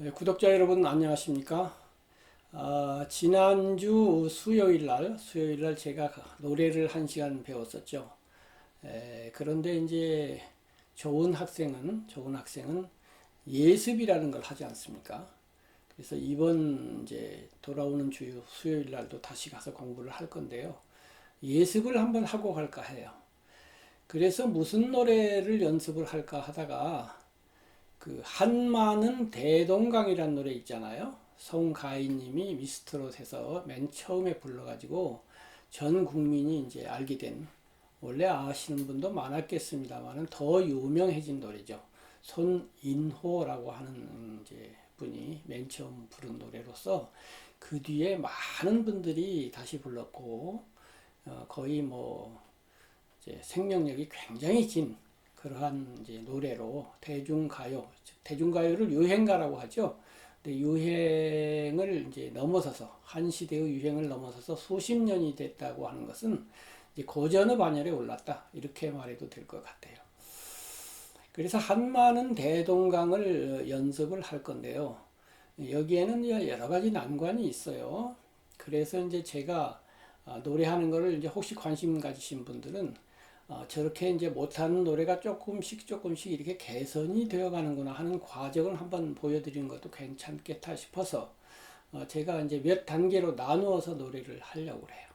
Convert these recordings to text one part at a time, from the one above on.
예, 구독자 여러분 안녕하십니까? 아, 지난주 수요일 날, 수요일 날 제가 노래를 한 시간 배웠었죠. 에, 그런데 이제 좋은 학생은, 좋은 학생은 예습이라는 걸 하지 않습니까? 그래서 이번 이제 돌아오는 주 수요일 날도 다시 가서 공부를 할 건데요. 예습을 한번 하고 갈까 해요. 그래서 무슨 노래를 연습을 할까 하다가 그 한마는 대동강이라는 노래 있잖아요. 송가인님이 미스트롯에서 맨 처음에 불러가지고 전 국민이 이제 알게 된 원래 아시는 분도 많았겠습니다만은 더 유명해진 노래죠. 손인호라고 하는 이제 분이 맨 처음 부른 노래로서 그 뒤에 많은 분들이 다시 불렀고 어, 거의 뭐 생명력이 굉장히 긴 그러한 이제 노래로 대중가요, 즉 대중가요를 유행가라고 하죠. 근데 유행을 이제 넘어서서 한 시대의 유행을 넘어서서 수십 년이 됐다고 하는 것은 이제 고전의 반열에 올랐다 이렇게 말해도 될 것 같아요. 그래서 한마는 대동강을 연습을 할 건데요. 여기에는 여러 가지 난관이 있어요. 그래서 이제 제가 아, 노래하는 거를 이제 혹시 관심 가지신 분들은 어, 저렇게 이제 못하는 노래가 조금씩 조금씩 이렇게 개선이 되어 가는구나 하는 과정을 한번 보여드리는 것도 괜찮겠다 싶어서 어, 제가 이제 몇 단계로 나누어서 노래를 하려고 해요.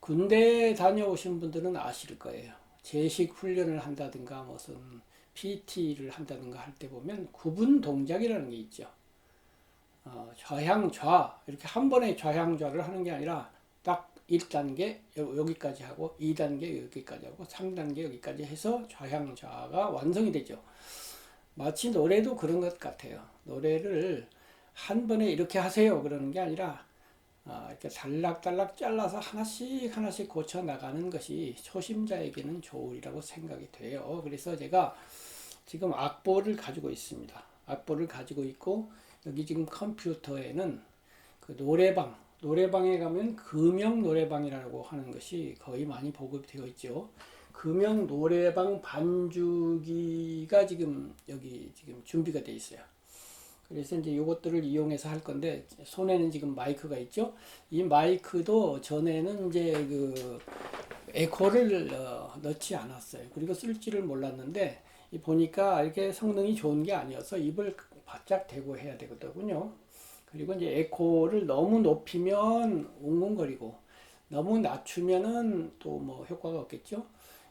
군대 다녀오신 분들은 아실 거예요. 제식 훈련을 한다든가 무슨 PT를 한다든가 할 때 보면 구분 동작이라는 게 있죠. 어, 좌향 좌 이렇게 한 번에 좌향 좌를 하는 게 아니라 딱 1단계 여기까지 하고 2단계 여기까지 하고 3단계 여기까지 해서 좌향 좌가 완성이 되죠. 마치 노래도 그런 것 같아요. 노래를 한 번에 이렇게 하세요 그러는 게 아니라 아, 이렇게 달락달락 잘라서 하나씩 하나씩 고쳐 나가는 것이 초심자에게는 좋으리라고 생각이 돼요. 그래서 제가 지금 악보를 가지고 있습니다. 악보를 가지고 있고 여기 지금 컴퓨터에는 그 노래방 노래방에 가면 금영 노래방이라고 하는 것이 거의 많이 보급되어 있죠. 금영 노래방 반주기가 지금 여기 지금 준비가 되어 있어요. 그래서 이제 이것들을 이용해서 할 건데 손에는 지금 마이크가 있죠. 이 마이크도 전에는 이제 그 에코를 어, 넣지 않았어요. 그리고 쓸지를 몰랐는데 보니까 이렇게 성능이 좋은 게 아니어서 입을 바짝 대고 해야 되거든요. 그리고 이제 에코를 너무 높이면 웅웅거리고 너무 낮추면은 또 뭐 효과가 없겠죠.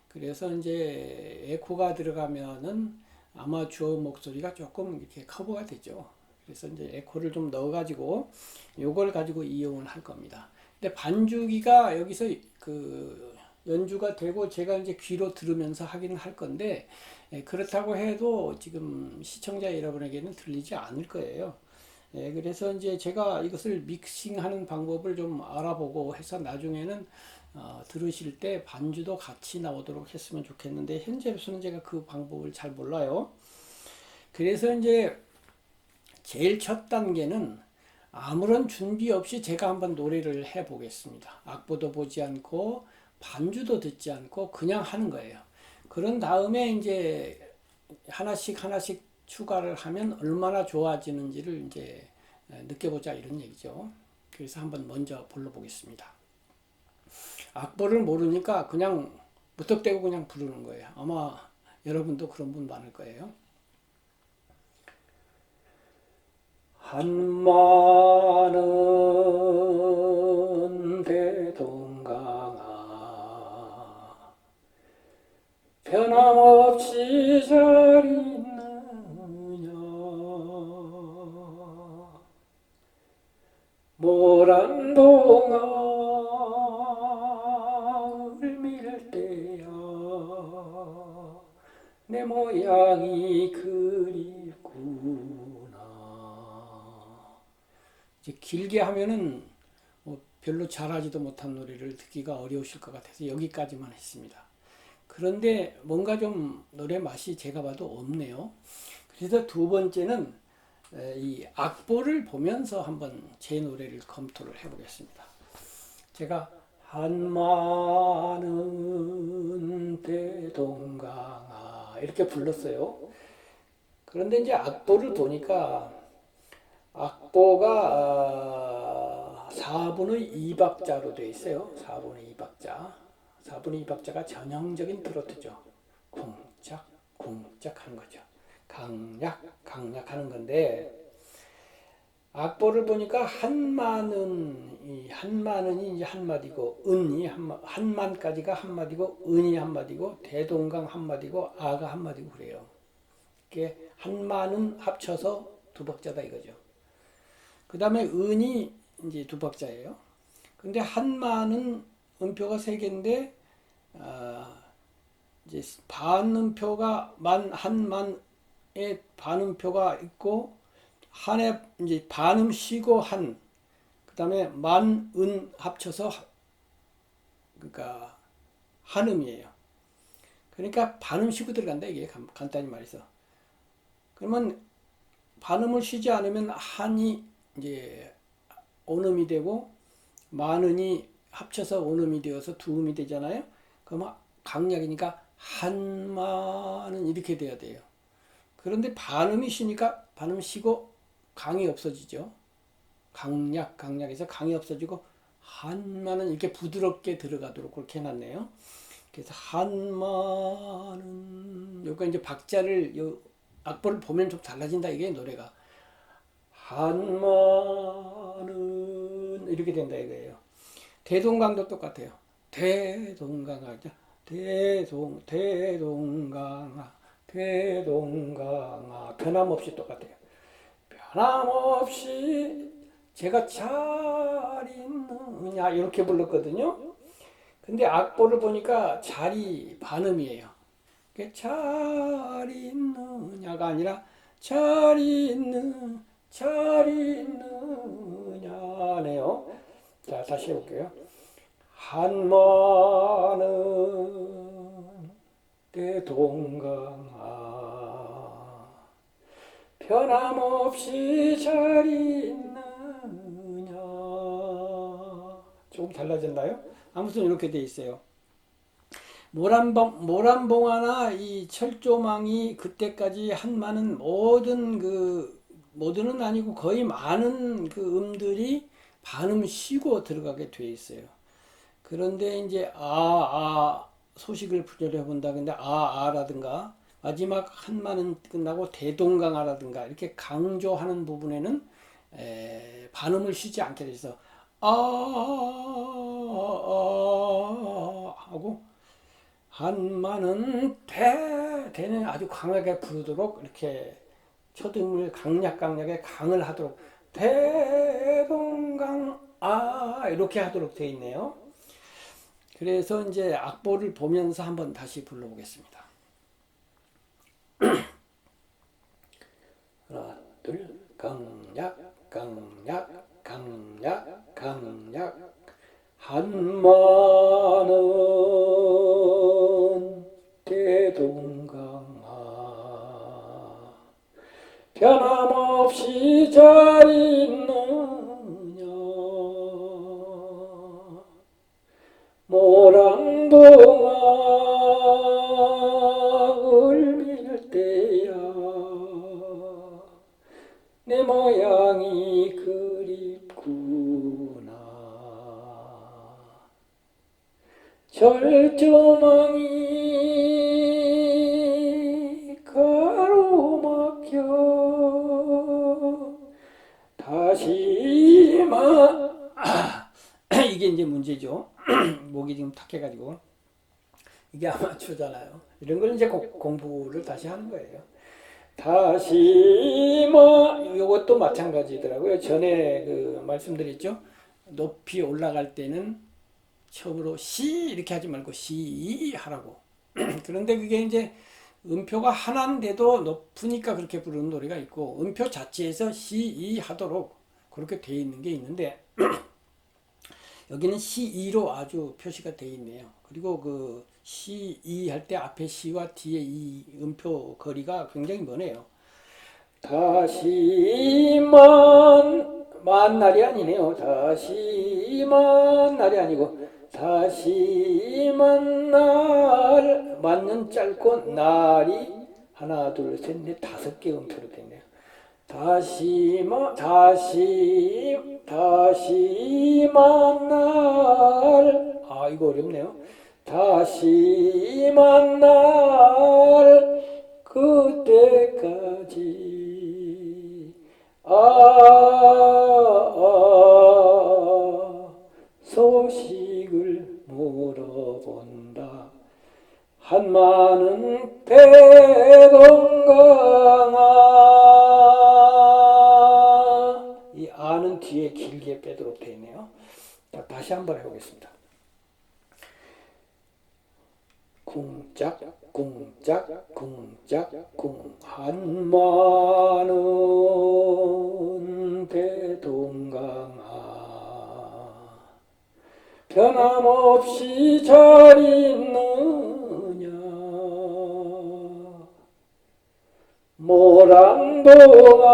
그래서 이제 에코가 들어가면은 아마추어 목소리가 조금 이렇게 커버가 되죠. 그래서 이제 에코를 좀 넣어가지고 요걸 가지고 이용을 할 겁니다. 근데 반주기가 여기서 그 연주가 되고 제가 이제 귀로 들으면서 하기는 할 건데 예, 그렇다고 해도 지금 시청자 여러분에게는 들리지 않을 거예요. 예, 그래서 이제 제가 이것을 믹싱하는 방법을 좀 알아보고 해서 나중에는 어, 들으실 때 반주도 같이 나오도록 했으면 좋겠는데 현재로서는 제가 그 방법을 잘 몰라요. 그래서 이제 제일 첫 단계는 아무런 준비 없이 제가 한번 노래를 해 보겠습니다. 악보도 보지 않고 반주도 듣지 않고 그냥 하는 거예요. 그런 다음에 이제 하나씩 하나씩 추가를 하면 얼마나 좋아지는지를 이제 느껴보자 이런 얘기죠. 그래서 한번 먼저 불러보겠습니다. 악보를 모르니까 그냥 무턱대고 그냥 부르는 거예요. 아마 여러분도 그런 분 많을 거예요. 한마는 대동강아 변함없이 잘있 모란동아를 밀 때야 내 모양이 그립구나 이제 길게 하면은 뭐 별로 잘하지도 못한 노래를 듣기가 어려우실 것 같아서 여기까지만 했습니다. 그런데 뭔가 좀 노래 맛이 제가 봐도 없네요. 그래서 두 번째는 이 악보를 보면서 한번 제 노래를 검토를 해보겠습니다. 제가 한마는 대동강아 이렇게 불렀어요. 그런데 이제 악보를 보니까 악보가 아, 4분의 2박자로 되어 있어요. 4분의 2박자. 4분의 2박자가 전형적인 트로트죠. 쿵짝 쿵짝 하는 거죠. 강약 강약 하는 건데 악보를 보니까 한만은 이 한만은이 이제 한 마디고 은이 한 한만까지가 한 마디고 은이 한 마디고 대동강 한 마디고 아가 한 마디고 그래요. 이게 한만은 합쳐서 두 박자다 이거죠. 그 다음에 은이 이제 두 박자예요. 근데 한만은 음표가 세 개인데 아, 이제 반 음표가 만 한만에 반음표가 있고 한에 이제 반음 쉬고 한 그다음에 만 은 합쳐서 그러니까 한음이에요. 그러니까 반음 쉬고 들어간다 이게 간- 간단히 말해서. 그러면 반음을 쉬지 않으면 한이 이제 온음이 되고 만은이 합쳐서 온음이 되어서 두음이 되잖아요. 그러면 강약이니까 한만은 이렇게 돼야 돼요. 그런데 반음이 쉬니까 반음 쉬고 강이 없어지죠. 강약, 강약에서 강이 없어지고 한만은 이렇게 부드럽게 들어가도록 그렇게 해놨네요. 그래서 한만은 여기가 이제 박자를 요 악보를 보면 좀 달라진다 이게 노래가 한만은 이렇게 된다 이거예요. 대동강도 똑같아요. 대동강하죠. 대동 대동강아 대동강아 변함없이 똑같아요. 변함없이 제가 잘 있느냐 이렇게 불렀거든요. 근데 악보를 보니까 잘이 반음이에요. 잘 있느냐가 아니라 잘 있는 잘 있느냐네요. 자 다시 해볼게요. 한마는 대동강아 변함없이 잘 있느냐 조금 달라졌나요? 아무튼 이렇게 돼 있어요. 모란봉 모란봉화나 이 철조망이 그때까지 한 많은 모든 그 모든은 아니고 거의 많은 그 음들이 반음 쉬고 들어가게 돼 있어요. 그런데 이제 아, 아 소식을 부여해 본다. 근데 아, 아라든가 마지막 한마는 끝나고 대동강아라든가 이렇게 강조하는 부분에는 에, 반음을 쉬지 않게 돼서 아, 아, 하고 한마는 대 대는 아주 강하게 부르도록 이렇게 초등을 강약 강약에 강을 하도록 대동강 아 이렇게 하도록 돼 있네요. 그래서 이제 악보를 보면서 한번 다시 불러보겠습니다. 하나, 둘, 강약, 강약, 강약, 강약. 한마는 대동강아 변함없이 잘있 이게 이제 문제죠. 목이 지금 탁해가지고 이게 아마추어잖아요. 이런 걸 이제 고- 공부를 다시 하는 거예요. 다시마 이것도 마찬가지더라고요. 전에 그 말씀드렸죠. 높이 올라갈 때는 처음으로 시 이렇게 하지 말고 시 하라고. 그런데 그게 이제 음표가 하나인데도 높으니까 그렇게 부르는 노래가 있고 음표 자체에서 시 하도록 그렇게 돼 있는 게 있는데 여기는 시2로 아주 표시가 돼 있네요. 그리고 그 시2 할 때 앞에 시와 뒤에 이 음표 거리가 굉장히 머네요. 다시만 만 날이 아니네요. 다시만 날이 아니고 다시만 날 만년 짧고 날이 하나 둘 셋 넷 다섯 개 음표로 됐네요. 다시 마 다시 다시 만날 아 이거 어렵네요. 다시 만날 그때까지 아, 아 소식을 물어본다. 한마는 대 다시 한번 해보겠습니다. 궁짝 궁짝 궁짝 궁 한마는 대동강아 변함없이 잘 있느냐. 모란동아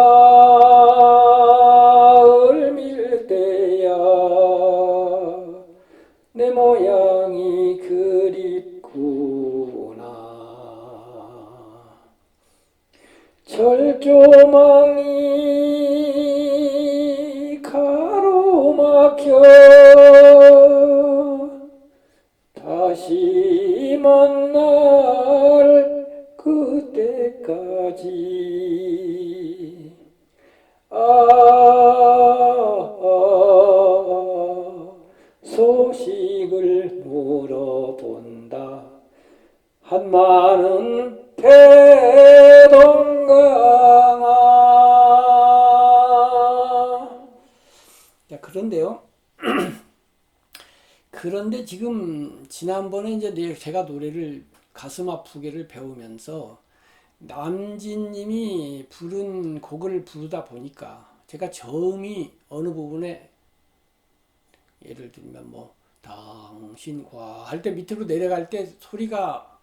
을 밀 때야 내 모양이 그립구나. 철조망이 가로막혀 그런데 지금 지난번에 이제 내- 제가 노래를 가슴 아프게를 배우면서 남진님이 부른 곡을 부르다 보니까 제가 저음이 어느 부분에 예를 들면 뭐 당신과 할 때 밑으로 내려갈 때 소리가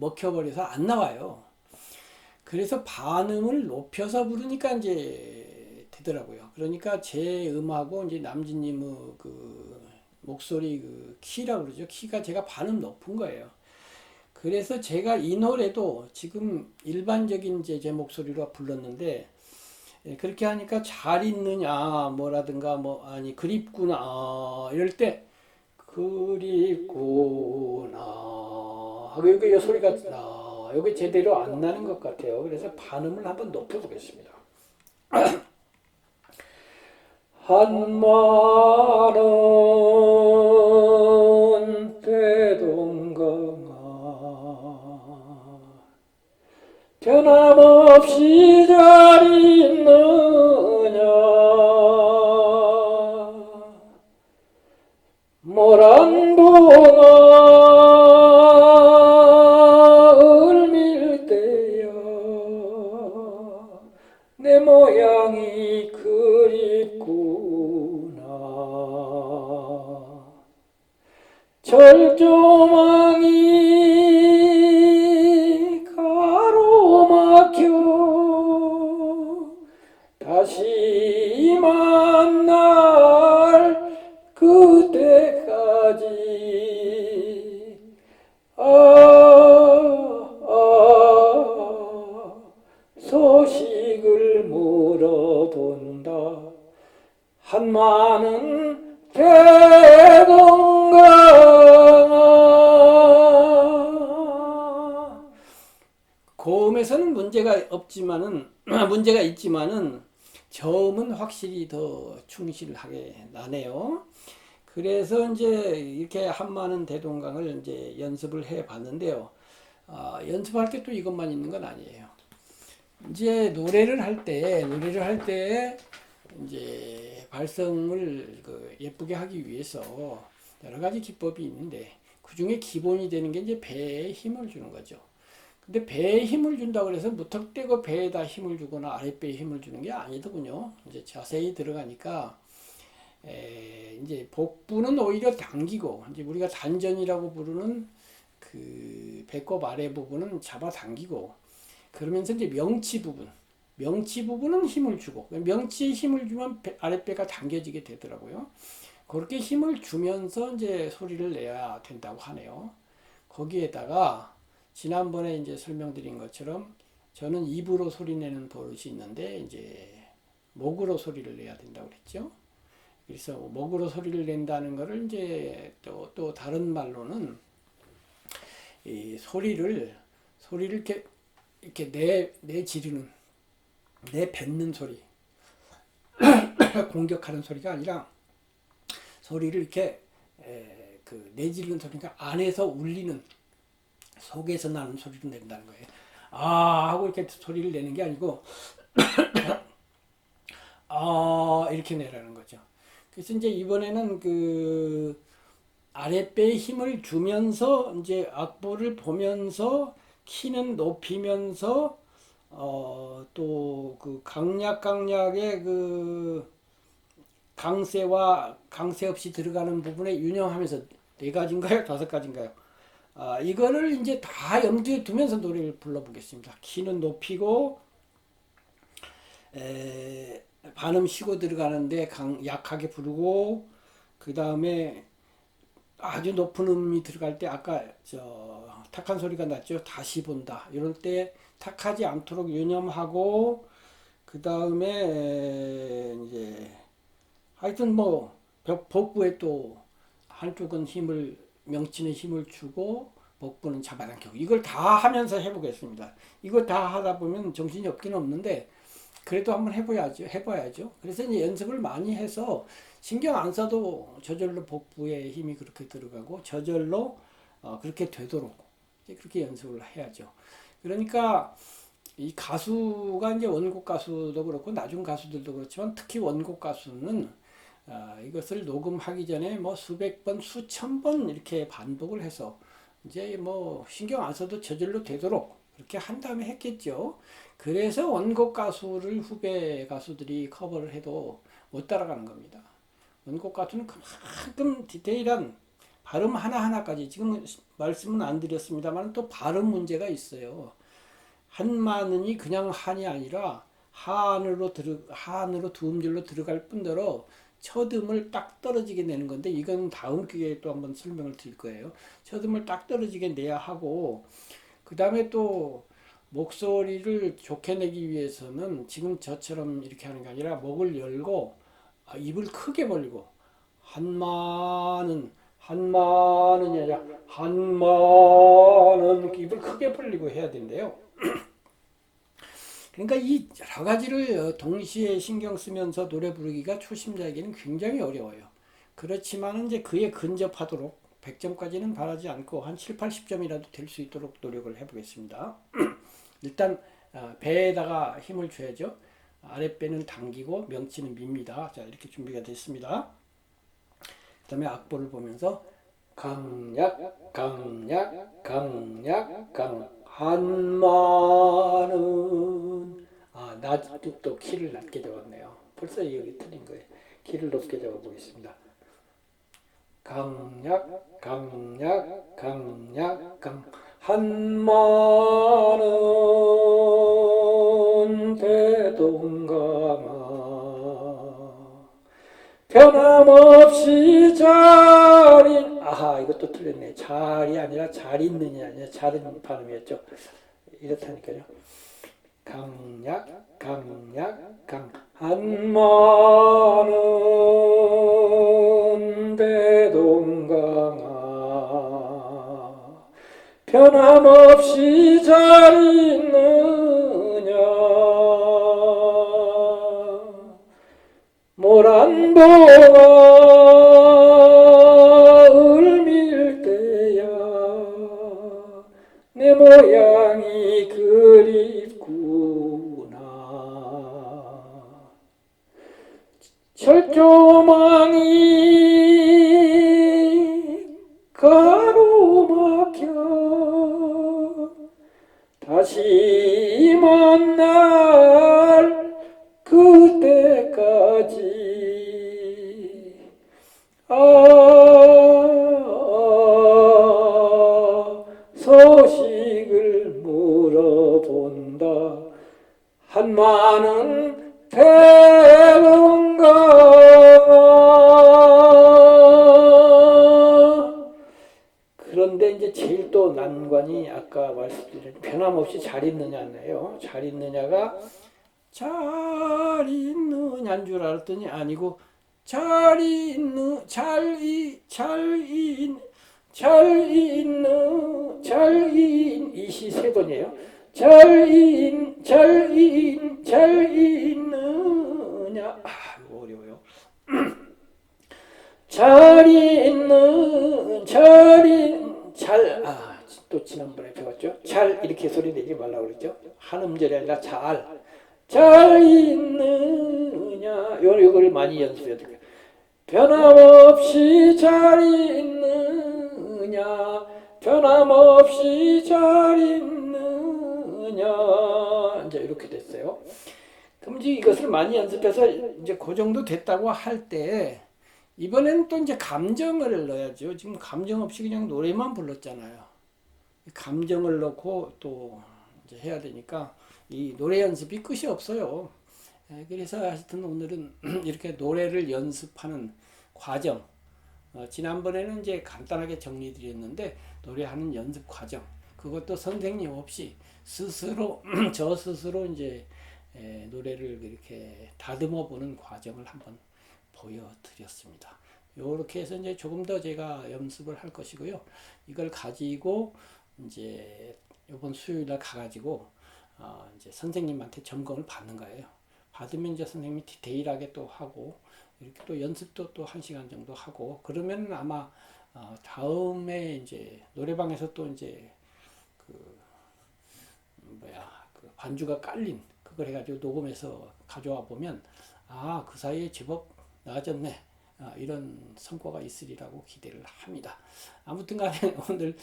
먹혀버려서 안 나와요. 그래서 반음을 높여서 부르니까 이제 되더라고요. 그러니까 제 음하고 이제 남진님의 그 목소리 그 키라고 그러죠. 키가 제가 반음 높은 거예요. 그래서 제가 이 노래도 지금 일반적인 이제 제 목소리로 불렀는데 예, 그렇게 하니까 잘 있느냐 뭐라든가 뭐 아니 그립구나 어, 이럴 때 그립구나 하고 여기 이 소리가 나 여기 제대로 안 나는 것 같아요. 그래서 반음을 한번 높여보겠습니다. 한마는 변함없이 잘 있느냐? 모양이 그립구나. 철조망이 한마는 대동강아 고음에서는 문제가 없지만은 문제가 있지만은 저음은 확실히 더 충실하게 나네요. 그래서 이제 이렇게 한마는 대동강을 이제 연습을 해 봤는데요. 아, 연습할 게또 이것만 있는 건 아니에요. 이제 노래를 할 때, 노래를 할 때, 이제 발성을 그 예쁘게 하기 위해서 여러 가지 기법이 있는데, 그 중에 기본이 되는 게 이제 배에 힘을 주는 거죠. 근데 배에 힘을 준다고 해서 무턱대고 배에다 힘을 주거나 아랫배에 힘을 주는 게 아니더군요. 이제 자세히 들어가니까, 에, 이제 복부는 오히려 당기고, 이제 우리가 단전이라고 부르는 그 배꼽 아래 부분은 잡아 당기고, 그러면서 이제 명치 부분, 명치 부분은 힘을 주고, 명치에 힘을 주면 배- 아랫배가 당겨지게 되더라고요. 그렇게 힘을 주면서 이제 소리를 내야 된다고 하네요. 거기에다가 지난번에 이제 설명드린 것처럼 저는 입으로 소리 내는 버릇이 있는데 이제 목으로 소리를 내야 된다고 그랬죠. 그래서 목으로 소리를 낸다는 거를 이제 또, 또 다른 말로는 이 소리를 소리를 이렇게 이렇게 내, 내 지르는 내 뱉는 소리 공격하는 소리가 아니라 소리를 이렇게 에, 그 내지르는 소리가 안에서 울리는 속에서 나는 소리를 낸다는 거예요. 아 하고 이렇게 소리를 내는 게 아니고 아 이렇게 내라는 거죠. 그래서 이제 이번에는 그 아랫배에 힘을 주면서 이제 악보를 보면서 키는 높이면서 어 또 그 강약 강약의 그 강세와 강세 없이 들어가는 부분에 유념하면서 네 가지인가요? 다섯 가지인가요? 아, 이거를 이제 다 염두에 두면서 노래를 불러보겠습니다. 키는 높이고, 에, 반음 쉬고 들어가는데 강, 약하게 부르고, 그 다음에 아주 높은 음이 들어갈 때 아까 저 탁한 소리가 났죠. 다시 본다. 이럴 때 탁하지 않도록 유념하고, 그 다음에 이제 하여튼 뭐 벽- 복부에 또 한쪽은 힘을 명치는 힘을 주고 복부는 잡아당기고 이걸 다 하면서 해보겠습니다. 이거 다 하다 보면 정신이 없긴 없는데 그래도 한번 해봐야죠. 해봐야죠. 그래서 이제 연습을 많이 해서 신경 안 써도 저절로 복부에 힘이 그렇게 들어가고 저절로 어, 그렇게 되도록 이제 그렇게 연습을 해야죠. 그러니까 이 가수가 이제 원곡 가수도 그렇고 나중 가수들도 그렇지만 특히 원곡 가수는 아, 이것을 녹음하기 전에 뭐 수백 번, 수천 번 이렇게 반복을 해서 이제 뭐 신경 안 써도 저절로 되도록 그렇게 한 다음에 했겠죠. 그래서 원곡 가수를 후배 가수들이 커버를 해도 못 따라가는 겁니다. 원곡 가수는 그만큼 디테일한 발음 하나하나까지 지금 말씀은 안 드렸습니다만 또 발음 문제가 있어요. 한마는이 그냥 한이 아니라 한으로 들어 한으로 두 음절로 들어갈 뿐더러 첫음을 딱 떨어지게 내는 건데 이건 다음 기회에 또 한번 설명을 드릴 거예요. 첫음을 딱 떨어지게 내야 하고 그 다음에 또 목소리를 좋게 내기 위해서는 지금 저처럼 이렇게 하는 게 아니라 목을 열고 아, 입을 크게 벌리고 한마는 한마는 아니라 한마는 입을 크게 벌리고 해야 된대요. 그러니까 이 여러 가지를 어, 동시에 신경 쓰면서 노래 부르기가 초심자에게는 굉장히 어려워요. 그렇지만 이제 그에 근접하도록 100점까지는 바라지 않고 한 7, 80점이라도 될 수 있도록 노력을 해보겠습니다. 일단 어, 배에다가 힘을 줘야죠. 아랫배는 당기고 명치는 밉니다. 자 이렇게 준비가 됐습니다. 그 다음에 악보를 보면서 강약 강약 강약 강 한마는 아 낮도 또 키를 낮게 잡았네요. 벌써 여기 틀린 거예요. 키를 높게 잡아보겠습니다. 강약 강약 강약 강 한마는 대동강아 변함없이 잘 아하 이것도 틀렸네. 잘이 아니라 잘 있느냐 아니라 잘은 발음이었죠. 이렇다니까요. 강약 강약 강. 한마는 대동강아. 변함없이 잘 있느냐 모란봉아 을밀 때야. 내 모양이 그립구나. 철조망이 가로막혀 다시 만날 그때까지 없이 잘 있느냐네요. 잘 있느냐가 잘 있느냐인 줄 알았더니 아니고 잘 있느 잘이 잘인 잘 있는 잘인 이시 세 번이에요. 잘인 잘인 잘 있느냐 아 어려워요. 잘 있는 잘인 잘아 또 지난번에 배웠죠. 잘 이렇게 소리 내지 말라고 그랬죠. 한 음절이 아니라 잘. 잘 있느냐 요 이걸 많이 연습해야 돼요. 변함없이 잘 있느냐 변함없이 잘 있느냐 이제 이렇게 됐어요. 그럼 이제 이것을 많이 연습해서 이제 그 정도 됐다고 할 때 이번에는 또 이제 감정을 넣어야죠. 지금 감정 없이 그냥 노래만 불렀잖아요. 감정을 넣고 또 해야 되니까 이 노래 연습이 끝이 없어요. 예, 그래서 하여튼 오늘은 이렇게 노래를 연습하는 과정. 어, 지난번에는 이제 간단하게 정리드렸는데 노래하는 연습 과정. 그것도 선생님 없이 스스로 저 스스로 이제 에, 노래를 이렇게 다듬어 보는 과정을 한번 보여드렸습니다. 요렇게 해서 이제 조금 더 제가 연습을 할 것이고요. 이걸 가지고 이제 이번 수요일 날 가가지고 어, 이제 선생님한테 점검을 받는 거예요. 받으면 이제 선생님이 디테일하게 또 하고 이렇게 또 연습도 또 한 시간 정도 하고 그러면 아마 어, 다음에 이제 노래방에서 또 이제 그 뭐야 그 반주가 깔린 그걸 해가지고 녹음해서 가져와 보면 아 그 사이에 제법 나아졌네 아, 이런 성과가 있으리라고 기대를 합니다. 아무튼간에 오늘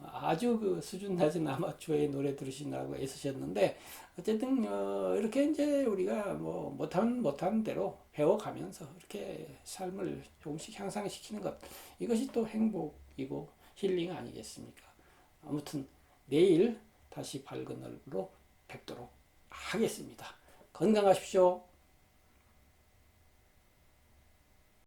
아주 그 수준 낮은 아마추어의 노래 들으시느라고 애쓰셨는데 어쨌든 어, 이렇게 이제 우리가 뭐 못하면 못하는 대로 배워가면서 이렇게 삶을 조금씩 향상시키는 것 이것이 또 행복이고 힐링 아니겠습니까? 아무튼 내일 다시 밝은 얼굴로 뵙도록 하겠습니다. 건강하십시오.